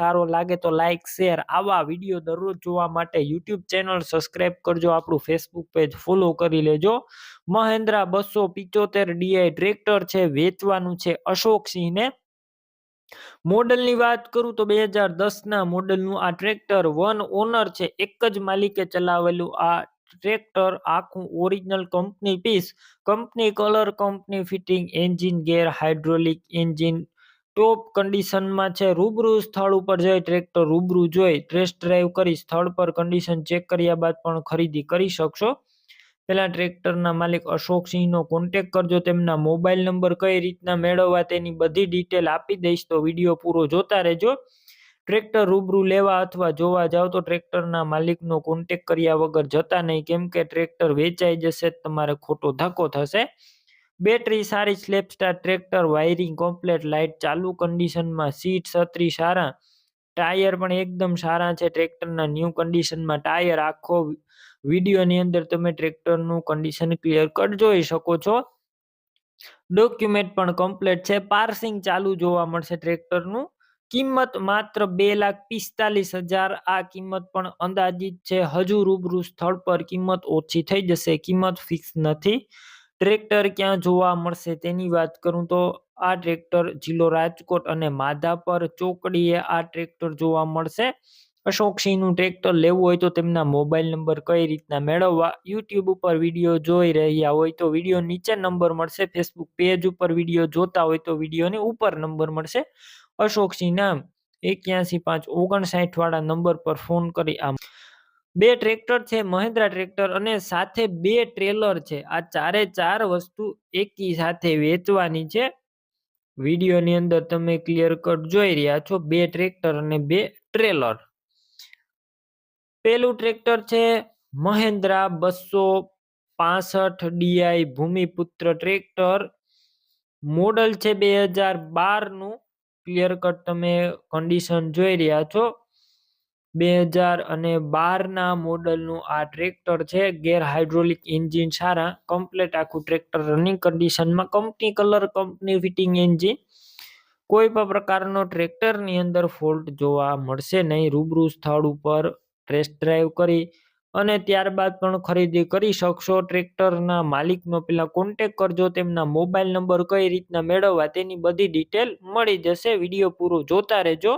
સારો લાગે તો લાઇક શેર આવા વીડિયો દરરોજ જોવા માટે યુટ્યુબ ચેનલ સબસ્ક્રાઈબ કરજો, આપણું ફેસબુક પેજ ફોલો કરી લેજો. મહેન્દ્રા બસો પિચોતેર ડીઆઈ ટ્રેક્ટર છે, વેચવાનું છે અશોકસિંહને મોડલની વાત કરું તો બે હજાર દસના મોડલનું આ ટ્રેક્ટર વન ઓનર છે, એક જ માલિકે ચલાવેલું આ ટ્રેક્ટર આખું original company piece company colour company fitting engine gear hydraulic engine top કન્ડિશનમાં છે. રૂબરૂ સ્થળ ઉપર જઈ ટ્રેક્ટર રૂબરૂ જોઈ ટેસ્ટ ડ્રાઈવ કરી સ્થળ પર કન્ડિશન ચેક કર્યા બાદ પણ ખરીદી કરી શકશો. પહેલાં ટ્રેક્ટરના માલિક અશોકસિંહનો કોન્ટેક કરજો. તેમના મોબાઈલ નંબર કઈ રીતના મેળવવા તેની બધી ડિટેલ આપી દઈશ તો વીડિયો પૂરો જોતા રહેજો. ટ્રેક્ટર રૂબરૂ લેવા અથવા જોવા જાઓ તો ટ્રેક્ટરના માલિકનો કોન્ટેક કર્યા વગર જતા નહીં. કેમ કે ટ્રેક્ટર વેચાઈ જશે, તમારે ખોટો ધક્કો થશે. બેટરી સારી self start tractor, wiring, complete, light, ચાલુ કન્ડિશનમાં સીટ છત્રી સારા. ટાયર પણ એકદમ સારા છે ટ્રેક્ટરના. ન્યૂ કન્ડિશનમાં ટાયર આખો વિડીયોની અંદર તમે ટ્રેક્ટરનું કન્ડિશન ક્લિયર કટ જોઈ શકો છો. ડોક્યુમેન્ટ પણ કમ્પ્લીટ છે. પાર્સિંગ ચાલુ જોવા મળશે ટ્રેક્ટરનું. કિંમત માત્ર બે લાખ પિસ્તાલીસ હજાર. આ કિંમત પણ અંદાજિત છે. હજુ રૂબરૂ સ્થળ પર કિંમત ઓછી થઈ જશે. કિંમત ફિક્સ નથી. ટ્રેક્ટર ક્યાં જોવા મળશે તેની વાત કરું તો આ ટ્રેક્ટર જિલ્લો રાજકોટ અને માધાપર ચોકડીએ આ ટ્રેક્ટર જોવા મળશે. અશોકસિંહનું ટ્રેક્ટર લેવું હોય તો તેમના મોબાઈલ નંબર કઈ રીતના મેળવવા યુટ્યુબ ઉપર વીડિયો જોઈ રહ્યા હોય તો વીડિયો નીચે નંબર મળશે. ફેસબુક પેજ ઉપર વીડિયો જોતા હોય તો વિડીયોની ઉપર નંબર મળશે. અશોકસિંહ નામ એક્યાસી પાંચ ઓગણસાઠ વાળા નંબર પર ફોન કરી આમ બે ટ્રેક્ટર છે, મહિન્દ્રા ટ્રેક્ટર અને સાથે બે ટ્રેલર છે. આ ચારે ચાર વસ્તુ એકી સાથે વેચવાની છે. વિડીયોની અંદર તમે ક્લિયર કટ જોઈ રહ્યા છો, બે ટ્રેક્ટર અને બે ટ્રેલર. પેલું ટ્રેક્ટર છે, મહેન્દ્રા બસો પાસઠ ડીઆઈ ભૂમિપુત્ર ટ્રેક્ટર. મોડલ છે બે હજાર બારનું. ક્લિયર કટ તમે કન્ડિશન જોઈ રહ્યા છો. બે હજાર અને બારના મોડલનું આ ટ્રેક્ટર છે. ગેર હાઇડ્રોલિક એન્જિન સારા, કમ્પ્લેટ આખું ટ્રેક્ટર રનિંગ કન્ડિશનમાં company colour, company fitting engine. કોઈ પણ પ્રકારનો ટ્રેક્ટરની અંદર ફોલ્ટ જોવા મળશે નહીં. રૂબરૂ સ્થળ ઉપર ટેસ્ટ ડ્રાઈવ કરી અને ત્યારબાદ પણ ખરીદી કરી શકશો. ટ્રેક્ટરના માલિકનો પેલા કોન્ટેક કરજો, તેમના મોબાઈલ નંબર કઈ રીતના મેળવવા તેની બધી ડિટેલ મળી જશે. વીડિયો પૂરો જોતા રહેજો.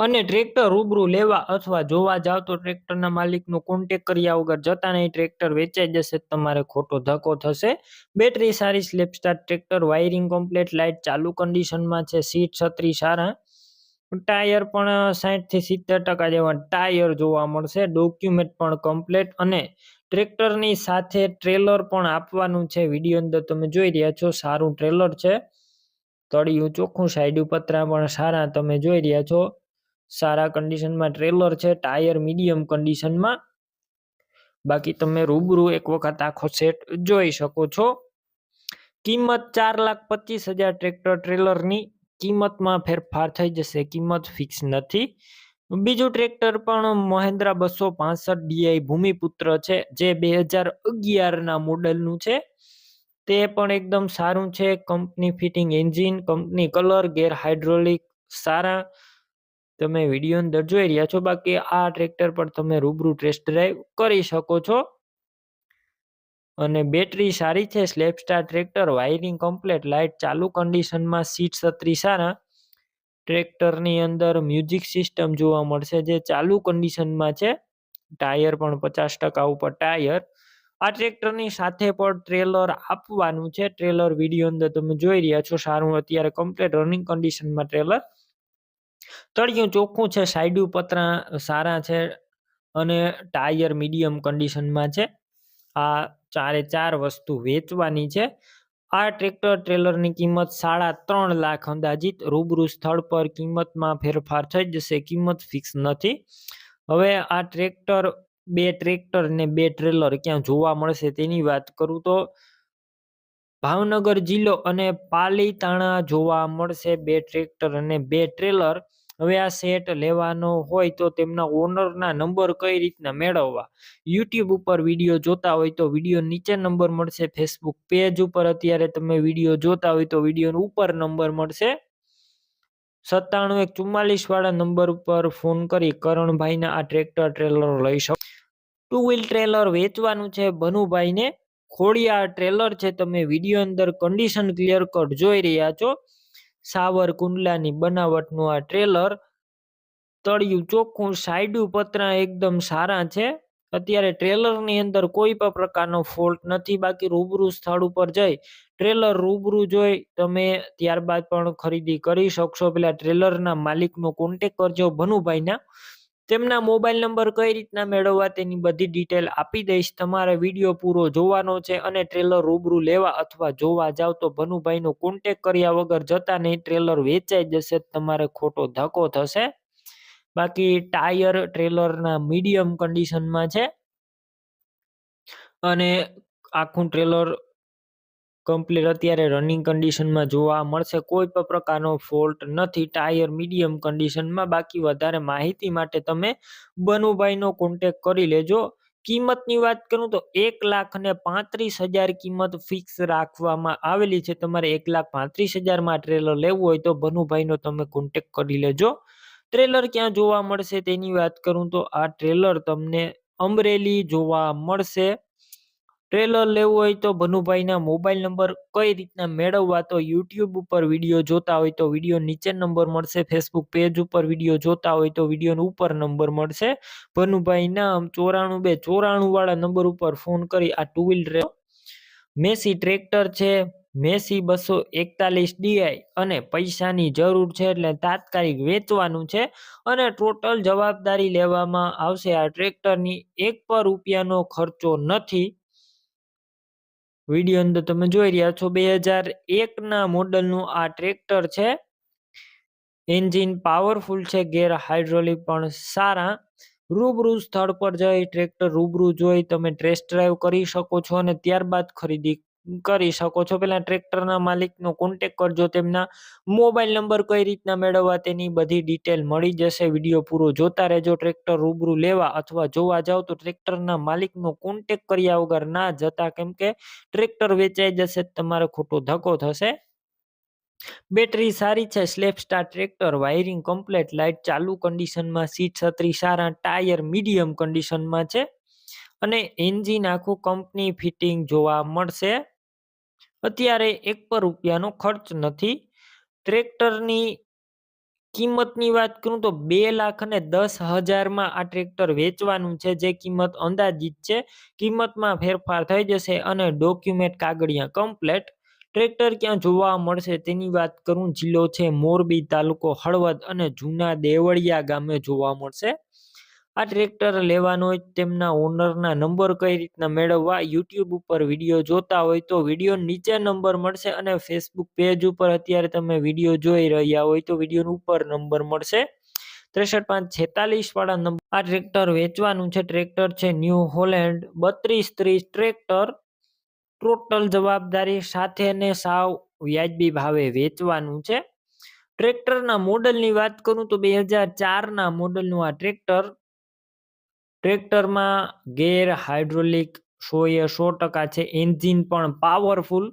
અને ટ્રેક્ટર રૂબરૂ લેવા અથવા જોવા જાવ તો ટ્રેક્ટરના માલિકનો કોન્ટેક કર્યા વગર જતા નહીં. ટ્રેક્ટર વેચાઈ જશે તમારે ખોટો ધક્કો થશે. બેટરી સારી self start tractor wiring complete light ચાલુ કન્ડિશનમાં છે. સીટ છત્રી સારા. ટાયર પણ સાહીઠથી સિત્તેર ટકા જેવા ટાયર જોવા મળશે. ડોક્યુમેન્ટ પણ કમ્પ્લેટ અને ટ્રેક્ટરની સાથે ટ્રેલર પણ આપવાનું છે. વીડિયો અંદર તમે જોઈ રહ્યા છો, સારું ટ્રેલર છે. તળિયું ચોખ્ખું, સાઈડ પતરા પણ સારા તમે જોઈ રહ્યા છો. સારા કન્ડિશનમાં ટ્રેલર છે ટાયર મીડિયમ કન્ડિશનમાં બાકી તમે રૂબરૂ એક વખત આખો સેટ જોઈ શકો છો. કિંમત ચાર લાખ પચીસ હજાર ટ્રેક્ટર ટ્રેલરની કિંમતમાં ફેરફાર થઈ જશે, કિંમત ફિક્સ નથી. બીજું ટ્રેક્ટર પણ મહેન્દ્રા બસો પાસઠ ડીઆઈ ભૂમિપુત્ર છે, જે બે હજાર અગિયારના મોડલનું છે. તે પણ એકદમ સારું છે, company fitting engine company colour gear hydraulic સારા તમે વીડિયો અંદર જોઈ રહ્યા છો, બાકી આ ટ્રેક્ટર પર તમે રૂબરૂ ટેસ્ટ ડ્રાઈવ કરી શકો છો. અને બેટરી સારી છે self start tractor wiring complete light ચાલુ કન્ડિશનમાં સીટ છત્રી સારા. ટ્રેક્ટરની અંદર મ્યુઝિક સિસ્ટમ જોવા મળશે, જે ચાલુ કન્ડિશનમાં છે. ટાયર પણ પચાસ ટકા ઉપર ટાયર આ ટ્રેક્ટરની સાથે પણ ટ્રેલર આપવાનું છે. ટ્રેલર વીડિયો અંદર તમે જોઈ રહ્યા છો, સારું અત્યારે કમ્પ્લેટ રનિંગ કન્ડિશનમાં ટ્રેલર તળિયું ચોખ્ખું છે સાઈડ પતરા સારા છે અને ટાયર મીડિયમ કન્ડિશનમાં છે. આ ચારે ચાર વસ્તુ વેચવાની છે. આ ટ્રેક્ટર ટ્રેલરની કિંમત સાડા ત્રણ લાખ અંદાજિત. રૂબરૂ સ્થળ પર કિંમતમાં ફેરફાર થઈ જશે. કિંમત ફિક્સ નથી. હવે આ ટ્રેક્ટર, બે ટ્રેક્ટર ને બે ટ્રેલર ક્યાં જોવા મળશે તેની વાત કરું તો ભાવનગર જિલ્લો અને પાલીતાણા જોવા મળશે બે ટ્રેક્ટર અને બે ટ્રેલર હવે આ સેટ લેવાનો હોય તો તેમના ઓનરના નંબર કઈ રીતના મેળવવા? યુટ્યુબ ઉપર વીડિયો જોતા હોય તો વીડિયો નીચે નંબર મળશે. ફેસબુક પેજ ઉપર અત્યારે તમે વીડિયો જોતા હોય તો વીડિયો ઉપર નંબર મળશે. સત્તાણું એક ચુમ્માલીસ વાળા નંબર ઉપર ફોન કરી કરણભાઈના આ ટ્રેક્ટર ટ્રેલર લઈ શકો. ટુ વ્હીલ ટ્રેલર વેચવાનું છે. ભનુભાઈને આ ટ્રેલર છે, તમે વીડિયો અંદર કન્ડિશન ક્લિયર કટ જોઈ રહ્યા છો. સાવર કુંડલાની બનાવટનું આ ટ્રેલર તળિયું ચોખ્ખું સાઈડું પતરા એકદમ સારા છે. અત્યારે ટ્રેલરની અંદર કોઈ પણ પ્રકારનો ફોલ્ટ નથી, બાકી રૂબરૂ સ્થળ ઉપર જઈ ટ્રેલર રૂબરૂ જોઈ તમે ત્યારબાદ પણ ખરીદી કરી શકશો. પેલા ટ્રેલરના માલિકનો કોન્ટેક કરજો ભનુભાઈના. તેમના મોબાઈલ નંબર કઈ રીતના મેળવવા તેની બધી ડિટેલ આપી દઈશ. તમારે વીડિયો પૂરો જોવાનો છે અને ટ્રેલર રૂબરૂ લેવા અથવા જોવા જાવ તો ભનુભાઈનો કોન્ટેક કર્યા વગર જતા નહીં ટ્રેલર વેચાઈ જશે, તમારે ખોટો ધક્કો થશે. બાકી ટાયર ટ્રેલરના મીડિયમ કન્ડિશનમાં છે. અને આખું ટ્રેલર કમ્પ્લીટ અત્યારે રનિંગ કન્ડિશનમાં જોવા મળશે. કોઈ પણ પ્રકારનો ફોલ્ટ નથી. ટાયર મીડિયમ કન્ડિશનમાં બાકી વધારે માહિતી માટે તમે બનુભાઈનો કોન્ટેક કરી લેજો. કિંમતની વાત કરું તો એક લાખ ને પાંત્રીસ હજાર કિંમત ફિક્સ રાખવામાં આવેલી છે. તમારે એક લાખ પાંત્રીસ હજારમાં ટ્રેલર લેવું હોય તો ભનુભાઈનો તમે કોન્ટેક કરી લેજો. ટ્રેલર ક્યાં જોવા મળશે તેની વાત કરું તો આ ટ્રેલર તમને અમરેલી જોવા મળશે. ટ્રેલર લેવું હોય તો ભનુભાઈના મોબાઈલ નંબર કઈ રીતના મેળવવા તો યુટ્યુબ ઉપર વીડિયો જોતા હોય તો વીડિયો નીચે નંબર મળશે, ફેસબુક પેજ ઉપર વીડિયો જોતા હોય તો વીડિયો ઉપર નંબર મળશે. ભનુભાઈના ચોરાણું બે ચોરાણું વાળા નંબર ઉપર ફોન કરી આ ટુ વ્હીલ મેસી ટ્રેક્ટર છે, મેસી બસો એકતાલીસ ડીઆઈ અને પૈસાની જરૂર છે એટલે તાત્કાલિક વેચવાનું છે અને ટોટલ જવાબદારી લેવામાં આવશે. આ ટ્રેક્ટરની એક પર રૂપિયાનો ખર્ચો નથી. વીડિયો અંદર તમે જોઈ રહ્યા છો બે હજાર એકના મોડલનું આ ટ્રેક્ટર છે. એન્જિન પાવરફુલ છે, ગેર હાઇડ્રોલિક પણ સારા. રૂબરૂ સ્થળ પર જઈ ટ્રેક્ટર રૂબરૂ જોઈ તમે ટેસ્ટ ડ્રાઈવ કરી શકો છો અને ત્યારબાદ ખરીદી કરી શકો છો. પેલા ટ્રેક્ટરના માલિકનો કોન્ટેક કરજો, તેમના મોબાઈલ નંબર કઈ રીતના મેળવવા તેની બધી ડિટેલ મળી જશે. વીડિયો પૂરો જોતા રહેજો, ટ્રેક્ટર રૂબરૂ લેવા અથવા જોવા જાવ તો ટ્રેક્ટરના માલિકનો કોન્ટેક કર્યા વગર ના જતા, કેમ કે ટ્રેક્ટર વેચાઈ જશે તમારે ખોટો ધક્કો થશે. બેટરી સારી છે self start tractor, wiring complete light ચાલુ કન્ડિશનમાં સીટ છત્રી સારા, ટાયર મીડિયમ કન્ડિશનમાં છે. અને એન્જિન આખું કંપની ફિટિંગ જોવા મળશે. અત્યારે એક પર રૂપિયાનો ખર્ચ નથી. ટ્રેક્ટરની કિંમતની વાત કરું તો બે લાખ અને દસ હજારમાં આ ટ્રેક્ટર વેચવાનું છે. જે કિંમત અંદાજિત છે. કિંમતમાં ફેરફાર થઈ જશે અને ડોક્યુમેન્ટ કાગળિયા કમ્પ્લેટ. ટ્રેક્ટર ક્યાં જોવા મળશે તેની વાત કરું. જિલ્લો છે મોરબી, તાલુકો હળવદ અને જૂના દેવળિયા ગામે જોવા મળશે. આ ટ્રેક્ટર લેવાનો હોય તેમના ઓનરના નંબર કઈ રીતના મેળવવા યુટ્યુબ ઉપર વીડિયો જોતા હોય તો વીડિયો નીચે નંબર મળશે અને ફેસબુક પેજ ઉપર અત્યારે તમે વીડિયો જોઈ રહ્યા હોય તો વીડિયો ઉપર નંબર મળશે. ત્રેસઠ પાંચ છેતાલીસ વાળા નંબર આ ટ્રેક્ટર વેચવાનું છે. ટ્રેક્ટર છે ન્યૂ હોલેન્ડ બત્રીસ ત્રીસ ટ્રેક્ટર ટોટલ જવાબદારી સાથે ને સાવ વ્યાજબી ભાવે વેચવાનું છે. ટ્રેક્ટરના મોડલની વાત કરું તો બે હજાર ચારના મોડલનું આ ટ્રેક્ટર ટ્રેક્ટરમાં ગેર હાઇડ્રોલિક સો એ સો ટકા છે, એન્જિન પણ પાવરફુલ.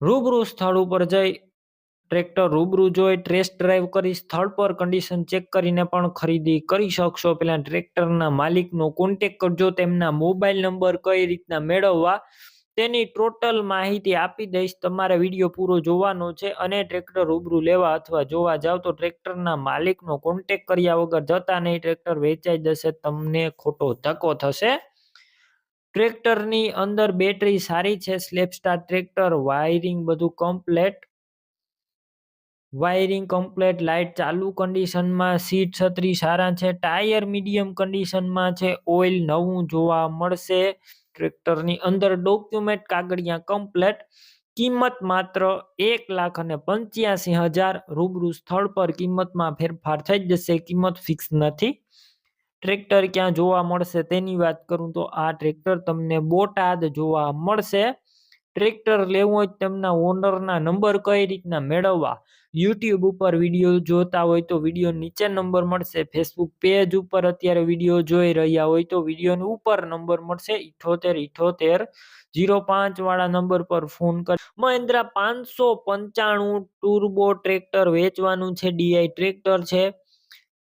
રૂબરૂ સ્થળ ઉપર જઈ ટ્રેક્ટર રૂબરૂ જોઈ ટ્રેસ ડ્રાઈવ કરી, સ્થળ પર કન્ડિશન ચેક કરીને પણ ખરીદી કરી શકશો. પેલા ટ્રેક્ટરના માલિકનો કોન્ટેક કરજો, તેમના મોબાઈલ નંબર કઈ રીતના મેળવવા તેની ટોટલ માહિતી આપી દઈશ. તમારે વીડિયો પૂરો જોવાનો છે અને ટ્રેક્ટર રૂબરૂ લેવા અથવા જોવા જાવ તો ટ્રેક્ટરના માલિકનો કોન્ટેક કર્યા વગર જતા નહીં. ટ્રેક્ટર વેચાઈ જશે, તમને ખોટો ધક્કો થશે. ટ્રેક્ટરની અંદર બેટરી સારી છે સ્લેપ સ્ટાર ટ્રેક્ટર, વાયરિંગ બધું કમ્પ્લેટ. વાયરિંગ કમ્પ્લેટ લાઇટ ચાલુ કન્ડિશનમાં, સીટ છત્રી સારા છે, ટાયર મીડિયમ કન્ડિશનમાં છે, ઓઇલ નવું જોવા મળશે. ટ્રેક્ટરની અંદર ડોક્યુમેન્ટ કાગળિયા કમ્પ્લેટ, કિંમત માત્ર એક લાખ અને પંચ્યાસી હજાર રૂબરૂ સ્થળ પર કિંમતમાં ફેરફાર થઈ જશે. કિંમત ફિક્સ નથી. ટ્રેક્ટર ક્યાં જોવા મળશે તેની વાત કરું તો આ ટ્રેક્ટર તમને બોટાદ જોવા મળશે. ટ્રેક્ટર લેવું હોય તેમના ઓનરના નંબર કઈ રીતના મેળવવા? યુટ્યુબ ઉપર વીડિયો જોતા હોય તો વીડિયો નીચે નંબર મળશે. ફેસબુક પેજ ઉપર અત્યારે વીડિયો જોઈ રહ્યા હોય તો વિડીયોની ઉપર નંબર મળશે. ઇઠોતેર ઇઠોતેર, જીરો પાંચ વાળા નંબર પર ફોન કર. મહિન્દ્રા પાંચસો પંચાણું ટુર્બો ટ્રેક્ટર વેચવાનું છે. ડીઆઈ ટ્રેક્ટર છે.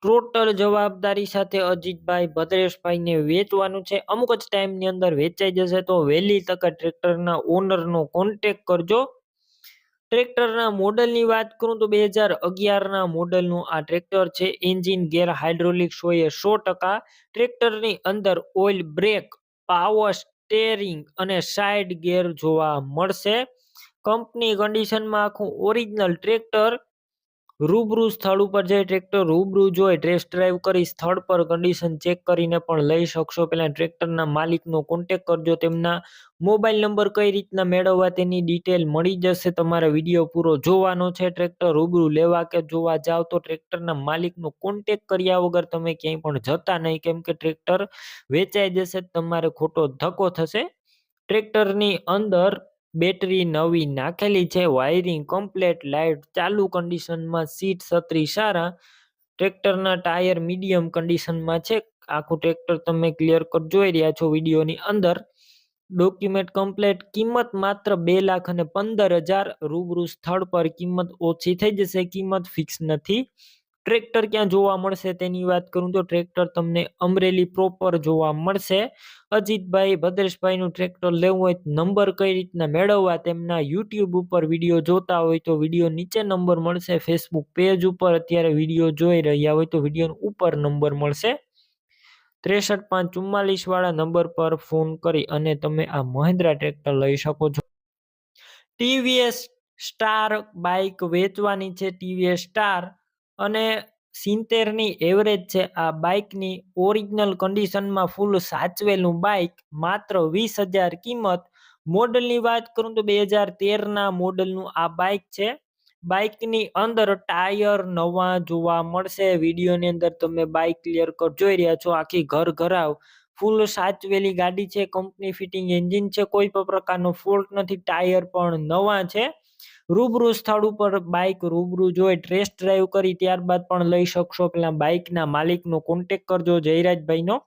ટોટલ જવાબદારી સાથે અજીતભાઈ ભદ્રેશભાઈને વેચવાનું છે. અમુક જ ટાઈમની અંદર વેચાઈ જશે તો વહેલી તકે ટ્રેક્ટરના ઓનરનો કોન્ટેક કરજો. ટ્રેક્ટરના મોડલની વાત કરું તો બે હજાર અગિયારના મોડલનું આ ટ્રેક્ટર છે. એન્જિન ગેર હાઇડ્રોલિક એ સો ટકા. ટ્રેક્ટરની અંદર ઓઇલ બ્રેક, પાવર સ્ટેરિંગ અને સાઇડ ગેર જોવા મળશે. કંપની કન્ડિશનમાં આખું ઓરિજિનલ ટ્રેક્ટર રૂબરૂ સ્થળ ઉપર જઈ ટ્રેક્ટર રૂબરૂ જોઈ ટેસ્ટ ડ્રાઈવ કરી સ્થળ પર કન્ડિશન ચેક કરીને પણ લઈ શકશો. પહેલાં ટ્રેક્ટરના માલિકનો કોન્ટેક કરજો, તેમના મોબાઈલ નંબર કઈ રીતના મેળવવા તેની ડિટેલ મળી જશે, તમારે વીડિયો પૂરો જોવાનો છે. ટ્રેક્ટર રૂબરૂ લેવા કે જોવા જાવ તો ટ્રેક્ટરના માલિકનો કોન્ટેક કર્યા વગર તમે ક્યાંય પણ જતા નહીં. કેમ કે ટ્રેક્ટર વેચાઈ જશે તમારે ખોટો ધક્કો થશે. ટ્રેક્ટરની અંદર બેટરી નવી નાખેલી છે વાયરિંગ કમ્પ્લેટ લાઇટ ચાલુ કન્ડિશનમાં સીટ છત્રી સારા, ટ્રેક્ટરના ટાયર મીડિયમ કન્ડિશનમાં છે. આખું ટ્રેક્ટર તમે ક્લિયર કટ જોઈ રહ્યા છો વિડીયોની અંદર. ડોક્યુમેન્ટ કમ્પ્લેટ કિંમત માત્ર બે લાખ અને પંદર હજાર રૂબરૂ સ્થળ પર કિંમત ઓછી થઈ જશે, કિંમત ફિક્સ નથી. ટ્રેક્ટર ક્યાં જોવા મળશે તેની વાત કરું તો ટ્રેક્ટર તમને અમરેલી પ્રોપર જોવા મળશે. અજીતભાઈ ભદ્રેશભાઈનું ટ્રેક્ટર લેવું હોય નંબર કઈ રીતના મેળવવા તેમના યુટ્યુબ ઉપર વીડિયો જોતા હોય તો વીડિયો નીચે નંબર મળશે ફેસબુક પેજ ઉપર અત્યારે વીડિયો જોઈ રહ્યા હોય તો વીડિયો ઉપર નંબર મળશે. ત્રેસઠ પાંચ ચુમ્માલીસ વાળા નંબર પર ફોન કરી અને તમે આ મહિન્દ્રા ટ્રેક્ટર લઈ શકો છો. ટીવીએસ સ્ટાર બાઇક વેચવાની છે, ટીવીએસ સ્ટાર અને સિત્તેરની એવરેજ છે, આ બાઇકની ઓરિજિનલ કન્ડિશનમાં ફૂલ સાચવેલું બાઇક માત્ર વીસ હજાર કિંમત. મોડલની વાત કરું તો બે હજાર તેરના મોડલનું આ બાઇક છે. બાઇકની અંદર ટાયર નવા જોવા મળશે. વિડીયોની અંદર તમે બાઇક ક્લિયર કટ જોઈ રહ્યા છો. આખી ઘર ઘરાવ. ફૂલ સાચવેલી ગાડી છે કંપની ફિટિંગ એન્જિન છે, કોઈ પણ પ્રકારનો ફોલ્ટ નથી. ટાયર પણ નવા છે. રૂબરૂ સ્થળ ઉપર બાઇક રૂબરૂ જોઈ ટેસ્ટ ડ્રાઈવ કરી ત્યારબાદ પણ લઈ શકશો પેલા બાઇકના માલિકનો કોન્ટેક કરજો જયરાજભાઈનો.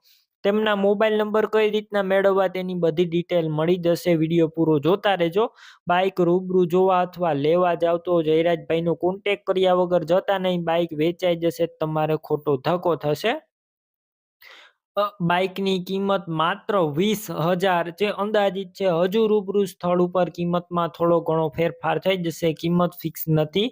તેમના મોબાઈલ નંબર કઈ રીતના મેળવવા તેની બધી ડિટેલ મળી જશે વીડિયો પૂરો જોતા રહેજો. બાઇક રૂબરૂ જોવા અથવા લેવા જાવ તો જયરાજભાઈનો કોન્ટેક કર્યા વગર જતા નહીં બાઇક વેચાઈ જશે, તમારે ખોટો ધક્કો થશે. બાઇકની કિંમત માત્ર વીસ હજાર જે અંદાજિત છે, હજુ રૂબરૂ સ્થળ ઉપર કિંમતમાં થોડો ઘણો ફેરફાર થઈ જશે. કિંમત ફિક્સ નથી.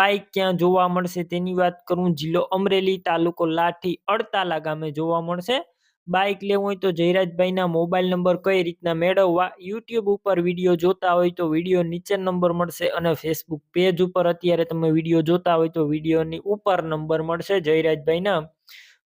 બાઇક ક્યાં જોવા મળશે તેની વાત કરું. જિલ્લો અમરેલી તાલુકો લાઠી અડતાલા ગામે જોવા મળશે. બાઇક લેવું હોય તો જયરાજભાઈના મોબાઈલ નંબર કઈ રીતના મેળવવા, યુટ્યુબ ઉપર વીડિયો જોતા હોય તો વીડિયો નીચે નંબર મળશે અને ફેસબુક પેજ ઉપર અત્યારે તમે વીડિયો જોતા હોય તો વિડીયોની ઉપર નંબર મળશે જયરાજભાઈના.